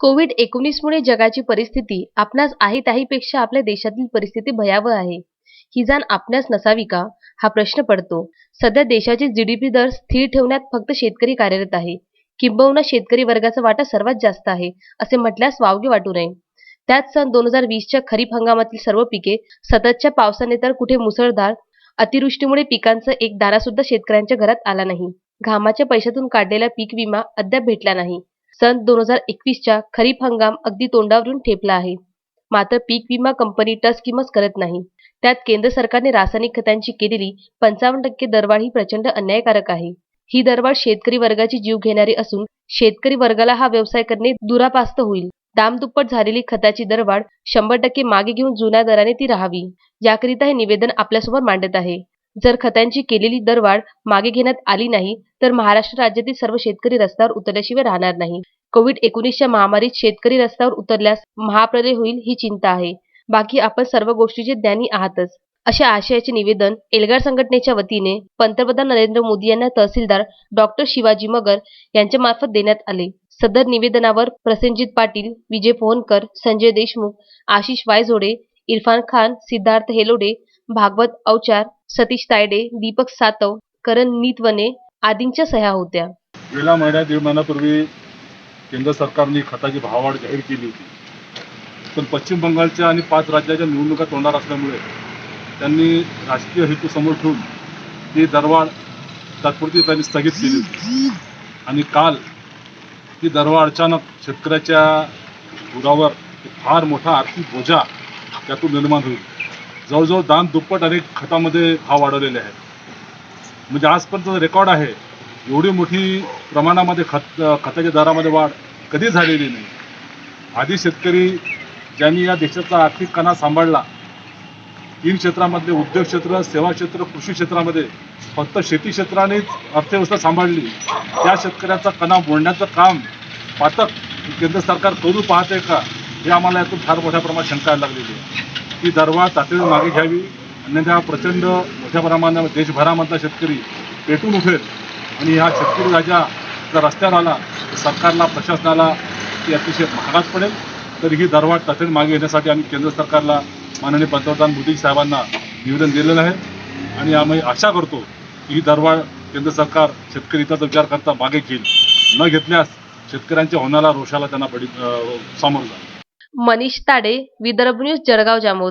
Covid एकोणीस मुळे जगाची परिस्थिती आपणास आहे त्याहीपेक्षा आपल्या देशातील परिस्थिती भयावह आहे. ही जाण आपणास नसावी का? हा प्रश्न पडतो. सध्या देशाचे जीडीपी दर स्थिर ठेवण्यात फक्त शेतकरी कार्यरत आहे. किंबहुना शेतकरी वर्गाचा वाटा सर्वात जास्त आहे असे म्हटल्यास वावगे वाटू नये. त्यात सन दोन हजार वीसच्या खरीप हंगामातील सर्व पिके सततच्या पावसाने तर कुठे मुसळधार अतिवृष्टीमुळे पिकांचा एक दारा सुद्धा शेतकऱ्यांच्या घरात आला नाही. घामाच्या पैशातून काढलेला पीक विमा अद्याप भेटला नाही. सन दोन हजार एकवीसच्या खरीप हंगाम अगदी तोंडावरून ठेपला आहे. मात्र पीक विमा कंपनी टस किमस करत नाही. त्यात केंद्र सरकारने रासायनिक खतांची केलेली पंचावन्न टक्के दरवाढ ही प्रचंड अन्यायकारक आहे. ही दरवाढ शेतकरी वर्गाची जीव घेणारी असून शेतकरी वर्गाला हा व्यवसाय करणे दुरापास्त होईल. दामदुप्पट झालेली खताची दरवाढ शंभर टक्के मागे घेऊन जुन्या दराने ती राहावी याकरिता हे निवेदन आपल्यासमोर मांडत आहे. जर खतांची केलेली दरवाढ मागे घेण्यात आली नाही तर महाराष्ट्र राज्यातील सर्व शेतकरी रस्त्यावर उतरल्याशिवाय राहणार नाही. कोविड एकोणीसच्या महामारीत शेतकरी रस्त्यावर उतरल्यास महाप्रलय होईल ही चिंता आहे. बाकी आपण सर्व गोष्टीचे ज्ञानी आहातच अशा आशयाचे निवेदन एल्गार संघटनेच्या वतीने पंतप्रधान नरेंद्र मोदी यांना तहसीलदार डॉक्टर शिवाजी मगर यांच्या मार्फत देण्यात आले. सदर निवेदनावर प्रसेनजित पाटील विजय पोहनकर संजय देशमुख आशिष वायझोडे इरफान खान सिद्धार्थ हेलोडे भागवत अवचार सतीश तायडे दीपक सातव करण नीतवने आदींच्या सह्या होत्या. गेल्या महिन्यात दीड महिन्यापूर्वी केंद्र सरकारने खताची भाववाढ जाहीर केली होती. पण पश्चिम बंगालच्या आणि पाच राज्याच्या निवडणुका तोंडावर असल्यामुळे त्यांनी राजकीय हेतू समोर ठेवून ती दरवाढ तात्पुरती त्यांनी स्थगित केली होती. आणि काल ती दरवाढ अचानक शेतकऱ्याच्या उरावर फार मोठा आर्थिक बोजा त्यातून निर्माण होईल. जवळजवळ दाम दुप्पट अनेक खतामध्ये भाव वाढवलेले आहेत. म्हणजे आजपर्यंत रेकॉर्ड आहे एवढी मोठी प्रमाणामध्ये खत खताच्या दरामध्ये वाढ कधी झालेली नाही. आधी शेतकरी ज्यांनी या देशाचा आर्थिक कणा सांभाळला तीन क्षेत्रामधले उद्योग क्षेत्र सेवा क्षेत्र कृषी क्षेत्रामध्ये फक्त शेती क्षेत्रानेच अर्थव्यवस्था सांभाळली त्या शेतकऱ्याचा कणा मोडण्याचं काम पातक केंद्र सरकार करू पाहते का हे आम्हाला यातून फार मोठ्या प्रमाणात शंका यायला लागलेली आहे. ही दरवाढ तातडीने मागे घ्यावी. अन्यथा प्रचंड मोठ्या प्रमाणावर देशभरामधला शेतकरी पेटून उठेल. आणि हा शेतकरी राजा जर रस्त्यावर आला तर सरकारला प्रशासनाला ती अतिशय महागात पडेल. तर ही दरवाढ तातडीने मागे घेण्यासाठी आम्ही केंद्र सरकारला माननीय पंतप्रधान मोदी साहेबांना निवेदन दिलेलं आहे. आणि आम्ही आशा करतो की ही दरवाढ केंद्र सरकार शेतकरी हिताचा विचार करता मागे घेईल. न घेतल्यास शेतकऱ्यांच्या होणाऱ्या रोषाला त्यांना पडी अं, सामोरं जाईल. मनीष ताडे विदर्भ न्यूज जळगाव जामोद.